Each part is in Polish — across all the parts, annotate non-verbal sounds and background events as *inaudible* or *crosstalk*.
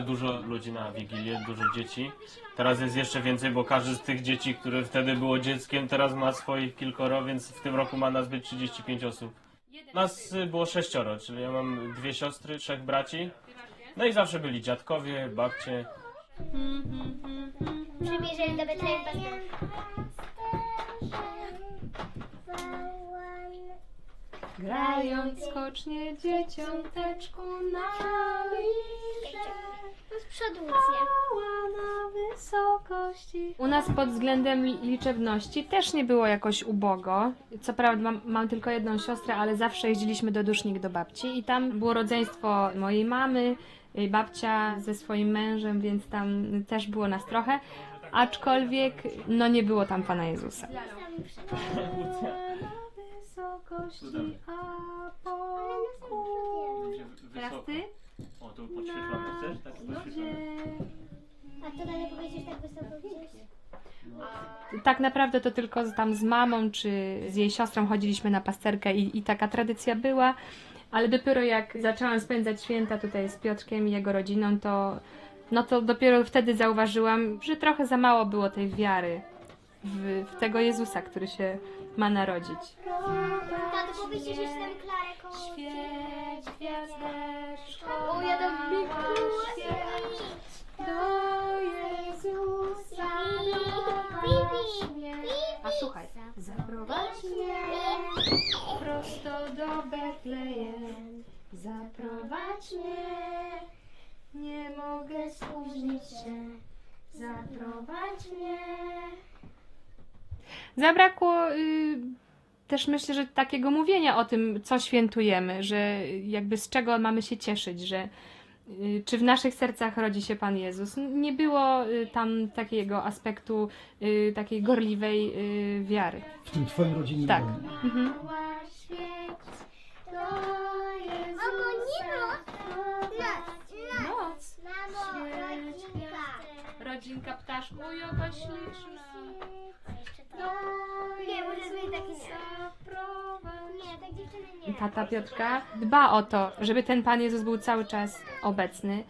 zawsze dużo ludzi na Wigilię, dużo dzieci. Teraz jest jeszcze więcej, bo każdy z tych dzieci, które wtedy było dzieckiem, teraz ma swoich kilkoro, więc w tym roku ma nas być 35 osób. Nas było sześcioro, czyli ja mam dwie siostry, trzech braci. No i zawsze byli dziadkowie, babcie. Przybierzeli do Betlejem. Grając skocznie dzieciąteczku na liże. Lucja. na wysokości. U nas pod względem li- liczebności też nie było jakoś ubogo. Co prawda mam, mam tylko jedną siostrę, ale zawsze jeździliśmy do Dusznik do babci i tam było rodzeństwo mojej mamy, y, babcia ze swoim mężem, więc tam też było nas trochę. Aczkolwiek no nie było tam Pana Jezusa. Na wysokości, a pokój. Teraz ty? O, tu podświetlamy, chcesz? Tak A to dalej powiedzieć tak wysoko gdzieś? Tak naprawdę to tylko z- tam z mamą czy z jej siostrą chodziliśmy na pasterkę i, i taka tradycja była, ale dopiero jak zaczęłam spędzać święta tutaj z Piotrkiem i jego rodziną, to no to dopiero wtedy zauważyłam, że trochę za mało było tej wiary w, w tego Jezusa, który się ma narodzić. Tato, powiedzcie, że jestem Klarę koło Świeć O, do Jezusa mnie. A słuchaj, zaprowadź mnie prosto do Betlejem, zaprowadź mnie, nie mogę spóźnić się, zaprowadź mnie. Zabrakło y, też myślę, że takiego mówienia o tym, co świętujemy, że jakby z czego mamy się cieszyć, że y, czy w naszych sercach rodzi się Pan Jezus. Nie było y, tam takiego aspektu y, takiej gorliwej wiary. W tym twoim rodzinnym Tak. Mhm. Rodzinka. Rodzinka ptaszku, jaka śliczna. Nie, może być taki nie. Tata Piotrka dba o to, żeby ten Pan Jezus był cały czas obecny.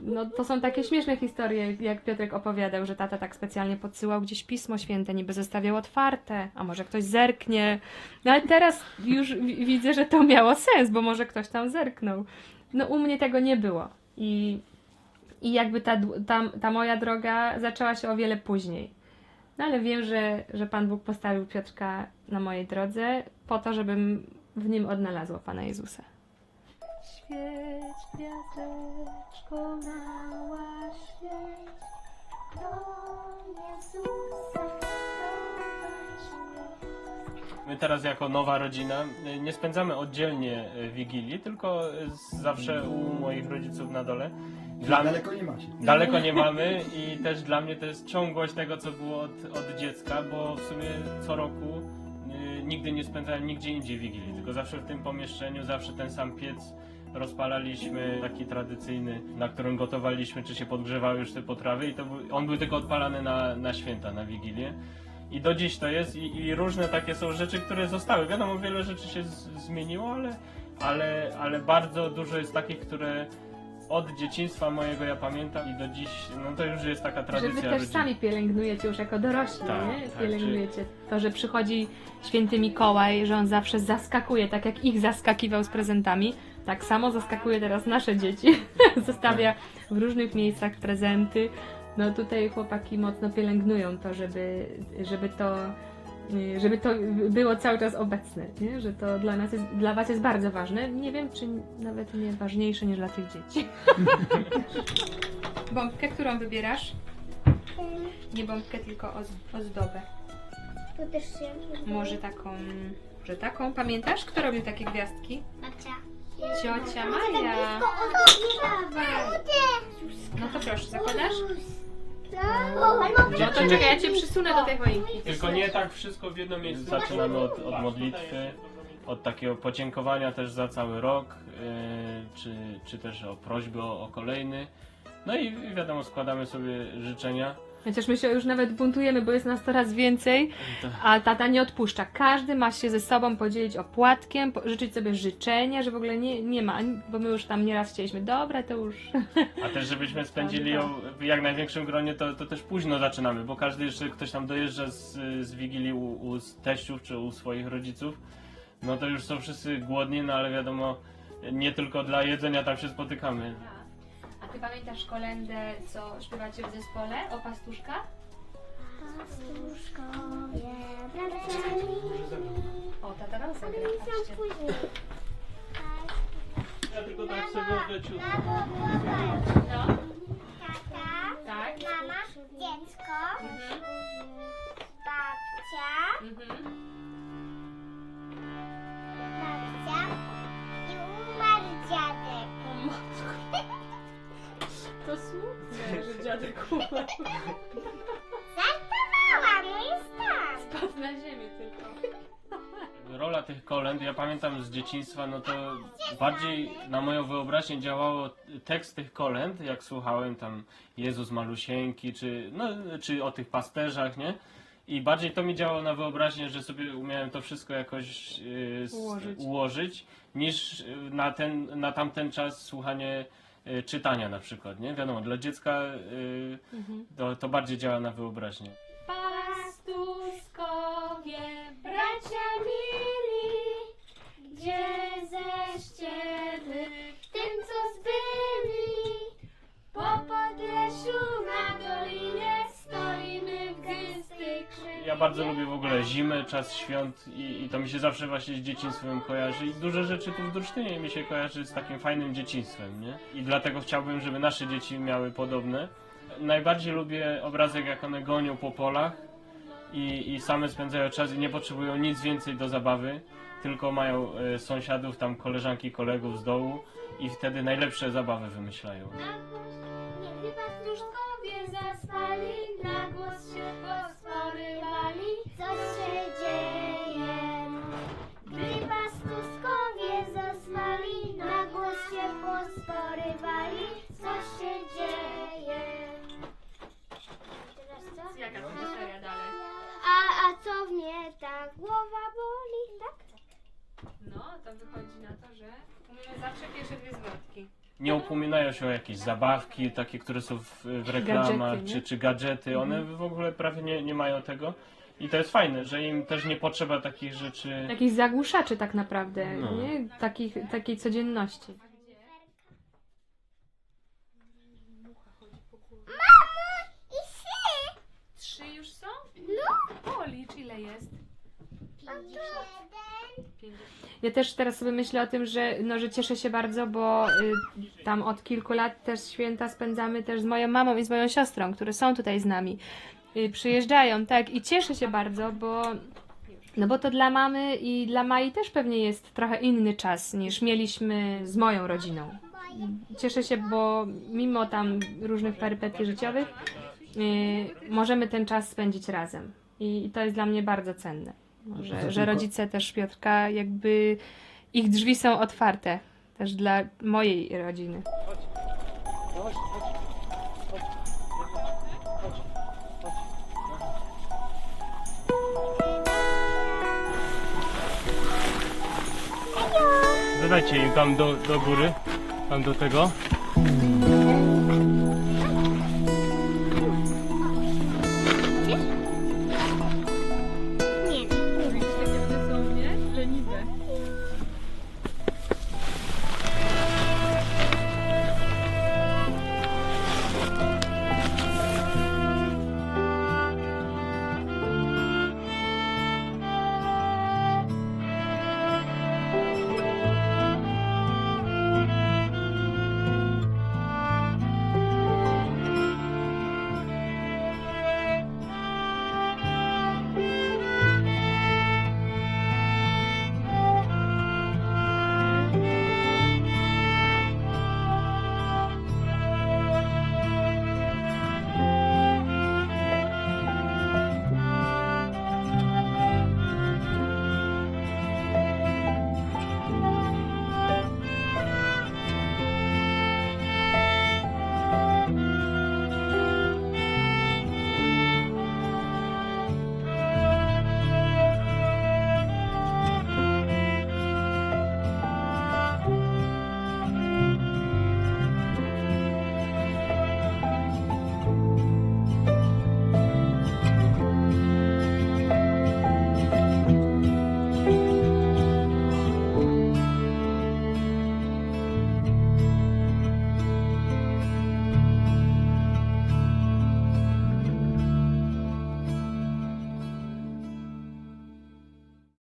No, to są takie śmieszne historie, jak Piotrek opowiadał, że tata tak specjalnie podsyłał gdzieś Pismo Święte, niby zostawiał otwarte, a może ktoś zerknie. No ale teraz już wi- widzę, że to miało sens, bo może ktoś tam zerknął. No u mnie tego nie było. I, i jakby ta, ta, ta moja droga zaczęła się o wiele później. No ale wiem, że, że Pan Bóg postawił Piotrka na mojej drodze po to, żebym w nim odnalazła Pana Jezusa. Świeć gwiazdeczko mała, świeć do Jezusa. My teraz jako nowa rodzina y, nie spędzamy oddzielnie y, Wigilii, tylko y, zawsze u moich rodziców na dole. Dla Daleko nie macie. daleko nie mamy i też dla mnie to jest ciągłość tego, co było od, od dziecka, bo w sumie co roku nigdy nie spędzałem nigdzie indziej Wigilii, tylko zawsze w tym pomieszczeniu, zawsze ten sam piec rozpalaliśmy, taki tradycyjny, na którym gotowaliśmy, czy się podgrzewały już te potrawy i to był, on był tylko odpalany na, na święta, na Wigilię. I do dziś to jest i, i różne takie są rzeczy, które zostały. Wiadomo, wiele rzeczy się z, zmieniło, ale, ale, ale bardzo dużo jest takich, które od dzieciństwa mojego ja pamiętam i do dziś, no to już jest taka Że tradycja. wy też rodziny. sami pielęgnujecie już jako dorośli, Tak, nie? tak, Pielęgnujecie to, że przychodzi święty Mikołaj, że on zawsze zaskakuje, tak jak ich zaskakiwał z prezentami. Tak samo zaskakuje teraz nasze dzieci. *laughs* Zostawia w różnych miejscach prezenty. No tutaj chłopaki mocno pielęgnują to, żeby, żeby to żeby to było cały czas obecne, nie? że to dla nas jest, dla was jest bardzo ważne. Nie wiem, czy nawet nie ważniejsze niż dla tych dzieci. *laughs* Bombkę, którą wybierasz? Nie bombkę, tylko oz- ozdobę. Tu też się... Może taką, że taką. Pamiętasz, kto robił takie gwiazdki? Babcia. Ciocia Maja. O, nie No to proszę, zakładasz? No to czekaj, ja cię przysunę do tej choinki. Tylko nie tak wszystko w jedno miejsce. Zaczynamy od, od modlitwy, od takiego podziękowania też za cały rok, yy, czy, czy też o prośbę o, o kolejny. No i wiadomo, składamy sobie życzenia. Chociaż my się już nawet buntujemy, bo jest nas coraz więcej, a tata nie odpuszcza. Każdy ma się ze sobą podzielić opłatkiem, życzyć sobie życzenia, że w ogóle nie, nie ma, bo my już tam nieraz chcieliśmy, dobra, to już. A też żebyśmy *laughs* spędzili ją w jak największym gronie, to, to też późno zaczynamy, bo każdy jeszcze ktoś tam dojeżdża z, z Wigilii u, u teściów czy u swoich rodziców, no to już są wszyscy głodni, no ale wiadomo, nie tylko dla jedzenia tam się spotykamy. Ty pamiętasz kolendę, co śpiewacie w zespole o pastuszkach? Pastuszkowie, bracia O, tata nam zagra, patrzcie. Ja tylko tak sobie leciutko. No, Tata, tak. mama, dziecko, Mhm. babcia, Mhm. Żartowałam, no jest tak. Spadł na ziemię tylko. Rola tych kolęd, ja pamiętam z dzieciństwa, no to bardziej na moją wyobraźnię działało tekst tych kolęd, jak słuchałem tam Jezus Malusieńki, czy, no, czy o tych pasterzach, nie? I bardziej to mi działało na wyobraźnię, że sobie umiałem to wszystko jakoś yy, Ułożyć. ułożyć, niż na, ten, na tamten czas słuchanie czytania na przykład, nie? Wiadomo, dla dziecka yy, to, to bardziej działa na wyobraźnię. Bardzo lubię w ogóle zimę, czas świąt i, i to mi się zawsze właśnie z dzieciństwem kojarzy i duże rzeczy tu w Dursztynie mi się kojarzy z takim fajnym dzieciństwem, nie? I dlatego chciałbym, żeby nasze dzieci miały podobne. Najbardziej lubię obrazek, jak one gonią po polach i, i same spędzają czas i nie potrzebują nic więcej do zabawy, tylko mają e, sąsiadów, tam koleżanki, kolegów z dołu i wtedy najlepsze zabawy wymyślają. Na głos? Gdy pastuszkowie zaspali, na głos się posporywali. Jaka to historia dalej? A, a co mnie ta głowa boli, tak? No, to wychodzi na to, że umiemy zawsze pierwsze dwie zwrotki. nie upominają się o jakieś zabawki, takie, które są w, w reklamach, Gadżety, nie? czy, czy gadżety. One w ogóle prawie nie, nie mają tego. I to jest fajne, że im też nie potrzeba takich rzeczy. Jakichś zagłuszaczy tak naprawdę, No. nie? Takich, takiej codzienności. I sy! Trzy już są? No! O, licz ile jest? Jeden. Ja też teraz sobie myślę o tym, że, no, że cieszę się bardzo, bo y, tam od kilku lat też święta spędzamy też z moją mamą i z moją siostrą, które są tutaj z nami. Y, przyjeżdżają, tak, i cieszę się bardzo, bo no bo to dla mamy i dla Mai też pewnie jest trochę inny czas niż mieliśmy z moją rodziną. Cieszę się, bo mimo tam różnych perypetii życiowych y, możemy ten czas spędzić razem. I to jest dla mnie bardzo cenne. Że, że rodzice też Piotrka, jakby ich drzwi są otwarte też dla mojej rodziny. Dodajcie im tam do, do góry, tam do tego.